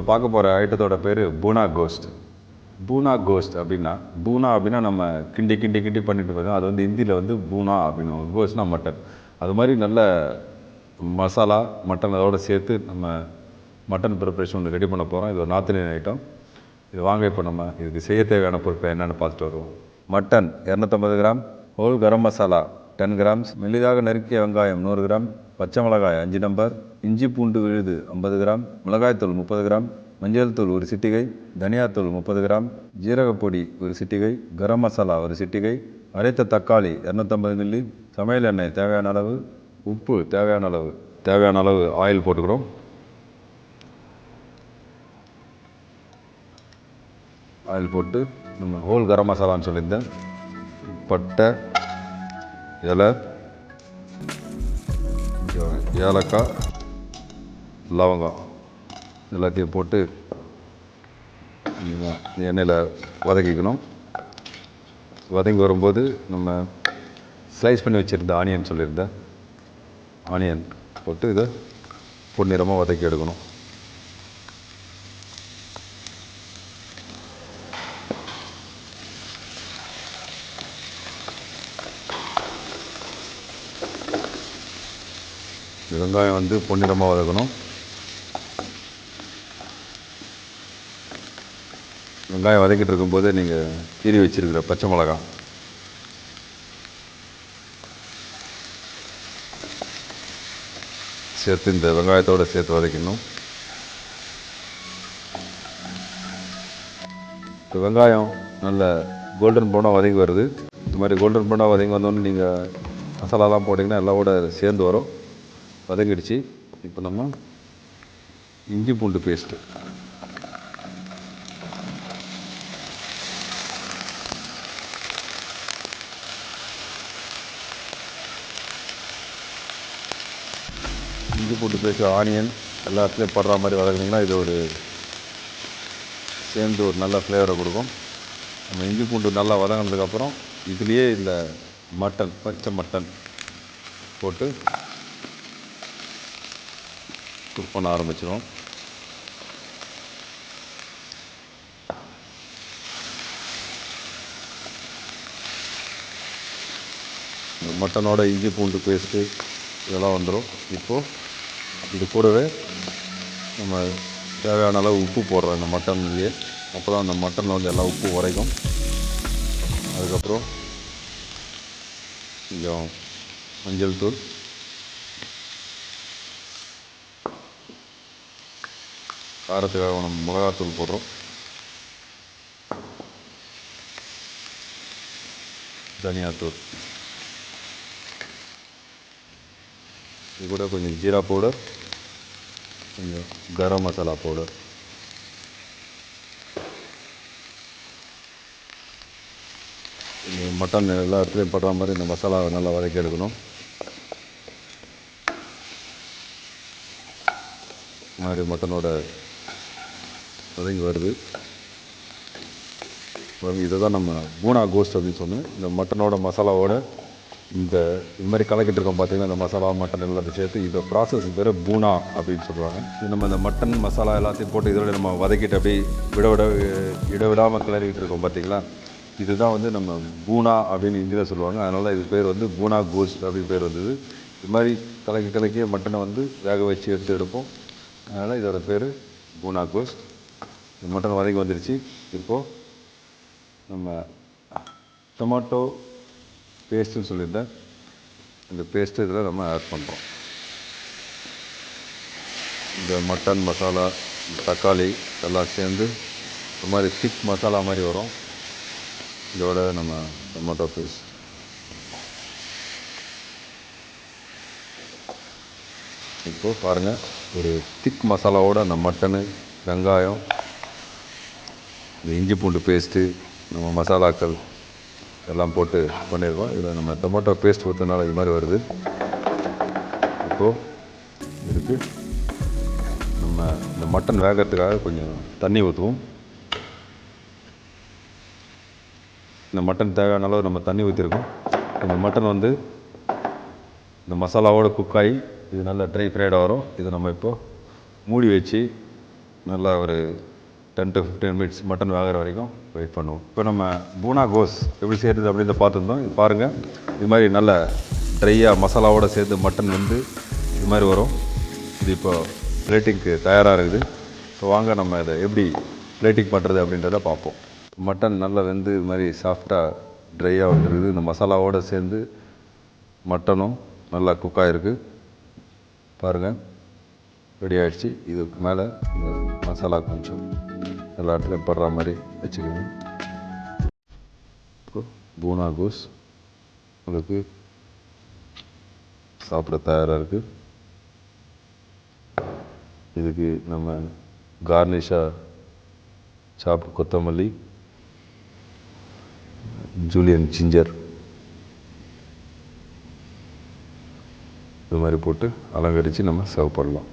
இப்போ பார்க்க போகிற ஐட்டத்தோட பேர் பூனா கோஸ்ட். பூனா கோஸ்ட் அப்படின்னா பூனா அப்படின்னா நம்ம கிண்டி கிண்டி கிண்டி பண்ணிட்டு போதும் அது வந்து ஹிந்தியில் வந்து பூனா அப்படின்னு கோஸ்ட்னா மட்டன். அது மாதிரி நல்ல மசாலா மட்டன் அதோட சேர்த்து நம்ம மட்டன் ப்ரிப்பரேஷன் ஒன்று ரெடி பண்ண போகிறோம் இது ஒரு நார்த் இந்தியன் ஐட்டம் இது வாங்க இப்போ நம்ம இதுக்கு செய்ய தேவையான பொருட்கள் என்னென்னு பார்த்துட்டு வருவோம். மட்டன் இரநூத்தம்பது gram. Whole garam masala ten grams மெல்லிதாக நறுக்கிய வெங்காயம் நூறு கிராம். பச்சை மிளகாய் அஞ்சு நம்பர் இஞ்சி பூண்டு விழுது ஐம்பது கிராம் மிளகாய்த்தூள் முப்பது கிராம் மஞ்சள் தூள் ஒரு சிட்டிகை தனியாத்தூள் முப்பது கிராம் ஜீரகப்பொடி ஒரு சிட்டிகை கரம் மசாலா ஒரு சிட்டிகை அரைத்த தக்காளி இரநூத்தம்பது மில்லி சமையல் எண்ணெய் தேவையான அளவு உப்பு தேவையான அளவு தேவையான அளவு ஆயில் போட்டுக்கிறோம். ஆயில் போட்டு நம்ம ஹோல் கரம் மசாலான்னு சொல்லியிருந்தேன். பட்டை இலை ஏலக்காய் லவங்கம் எல்லாத்தையும் போட்டு எண்ணெயில் வதக்கிக்கணும். வதங்கி வரும்போது நம்ம ஸ்லைஸ் பண்ணி வச்சுருந்த ஆனியன் சொல்லியிருந்தேன் ஆனியன் போட்டு இதை பொன்னிறமாக வதக்கி எடுக்கணும். வெங்காயம் வந்து பொன்னிறமாக வதக்கணும். வெங்காயம் வதக்கிட்டு இருக்கும்போது நீங்கள் கீறி வச்சிருக்கிற பச்சை மிளகா. சேர்த்து இந்த வெங்காயத்தோடு சேர்த்து வதக்கணும் இப்போ வெங்காயம் நல்ல கோல்டன் ப்ரௌனாக வதங்கி வருது. இந்த மாதிரி கோல்டன் ப்ரௌனாக வதங்கி வந்தோடனே நீங்கள் மசாலாலாம் போட்டிங்கன்னா எல்லாவோட சேர்ந்து வரும். வதங்கிடுச்சு. இப்போ நம்ம இஞ்சி பூண்டு பேஸ்ட்டு இஞ்சி பூண்டு பேஸ்ட் ஆனியன் எல்லாத்துலேயும் படுற மாதிரி வதக்குனீங்கன்னா இது ஒரு சேர்ந்து ஒரு நல்ல ஃப்ளேவரை கொடுக்கும். நம்ம இஞ்சி பூண்டு நல்லா வதங்கினதுக்கப்புறம் இதுலேயே இந்த மட்டன் பச்சை மட்டன் போட்டு குக் பண்ண ஆரம்பிச்சிடும் மட்டனோட இஞ்சி பூண்டு பேஸ்ட்டு இதெல்லாம் வந்துடும் இப்போது இது கூடவே நம்ம தேவையான அளவு உப்பு போடுறோம் இந்த மட்டன்லேயே அப்போ தான் அந்த மட்டனில் வந்து எல்லா உப்பு உரைக்கும் அதுக்கப்புறம் கொஞ்சம் மஞ்சள் தூள். காரத்துக்காக நம்ம மிளகாத்தூள் போடுறோம். தனியாத்தூள். இது கூட கொஞ்சம் ஜீரா பவுடர் கொஞ்சம் கரம் மசாலா பவுடர். இந்த மட்டன் எல்லா இடத்துலையும் படுற மாதிரி இந்த மசாலாவை நல்லா வதக்கி எடுக்கணும். மாதிரி மட்டனோட வதங்கி வருது. இதை தான் நம்ம பூனா கோஸ்ட் அப்படின்னு சொன்னேன். இந்த மட்டனோட மசாலாவோட இந்த இது மாதிரி கலக்கிட்டு இருக்கோம் பார்த்தீங்கன்னா இந்த மசாலா மட்டன் எல்லாத்தையும் சேர்த்து இந்த ப்ராசஸ் பேர் பூனா அப்படின்னு சொல்லுவாங்க இது நம்ம இந்த மட்டன் மசாலா எல்லாத்தையும் போட்டு இதோட நம்ம வதக்கிட்டு அப்படியே விட விட இடவிடாமல் கிளறிக்கிட்டு இருக்கோம் பார்த்திங்களா? இதுதான் வந்து நம்ம பூனா அப்படின்னு ஹிந்தியில் சொல்லுவாங்க. அதனால் இது பேர் வந்து பூனா கோஸ் அப்படின்னு பேர் வந்தது. இது மாதிரி கலக்கி கலக்கி மட்டனை வந்து வேக வச்சு எடுத்து எடுப்போம். அதனால் இதோட பேர் பூனா கோஸ் இந்த மட்டன் வதக்கி வந்துருச்சு. இப்போது நம்ம டொமாட்டோ பேஸ்ட்டுன்னு சொல்லியிருந்தேன். இந்த பேஸ்ட்டு இதில் நம்ம ஆட் பண்ணுறோம் இந்த மட்டன் மசாலா தக்காளி எல்லாம் சேர்ந்து ஒரு மாதிரி திக் மசாலா மாதிரி வரும். இதோட நம்ம டொமேட்டோ பேஸ்ட் இப்போது பாருங்கள் ஒரு திக் மசாலாவோட அந்த மட்டனு வெங்காயம் இந்த இஞ்சி பூண்டு பேஸ்ட்டு நம்ம மசாலாக்கள் எல்லாம் போட்டு பண்ணியிருக்கோம். இதில் நம்ம டொமேட்டோ பேஸ்ட் ஊற்றுனால இது மாதிரி வருது. இப்போது இதுக்கு நம்ம இந்த மட்டன் வேகிறதுக்காக கொஞ்சம் தண்ணி ஊற்றுவோம் இந்த மட்டன் தேவையான அளவு நம்ம தண்ணி ஊற்றிருக்கோம் இந்த மட்டன் வந்து இந்த மசாலாவோட குக் ஆகி இது நல்லா ட்ரை ஃப்ரைடாக வரும். இதை நம்ம இப்போ மூடி வச்சு நல்லா ஒரு ten to fifteen minutes mutton வேகிற வரைக்கும் வெயிட் பண்ணுவோம். இப்போ நம்ம பூனா கோஸ் எப்படி செய்கிறது அப்படின்னு பார்த்துருந்தோம். இது பாருங்கள் இது மாதிரி நல்ல ட்ரையாக மசாலாவோடு சேர்த்து மட்டன் வந்து இது மாதிரி வரும். இது இப்போ பிளேட்டிங்க்கு தயாராக இருக்குது. இப்போ வாங்க நம்ம இதை எப்படி பிளேட்டிங் பண்ணுறது அப்படின்றத பார்ப்போம். மட்டன் நல்லா வெந்து இது மாதிரி சாஃப்டாக ட்ரையாக வந்துருக்குது. இந்த மசாலாவோடு சேர்ந்து மட்டனும் நல்லா குக் ஆகிருக்கு பாருங்கள் ரெடி ஆகிடுச்சு இதுக்கு மேலே இந்த மசாலா கொஞ்சம் எல்லா இடத்துலையும் படுற மாதிரி வச்சுக்கோங்க. இப்போ பூனா கோஸ். உங்களுக்கு சாப்பிட தயாராக இருக்குது இதுக்கு நம்ம கார்னிஷாக சாப்பிட்டு கொத்தமல்லி ஜூலியன் ஜிஞ்சர் இது மாதிரி போட்டு அலங்கரித்து நம்ம சர்வ் பண்ணலாம்.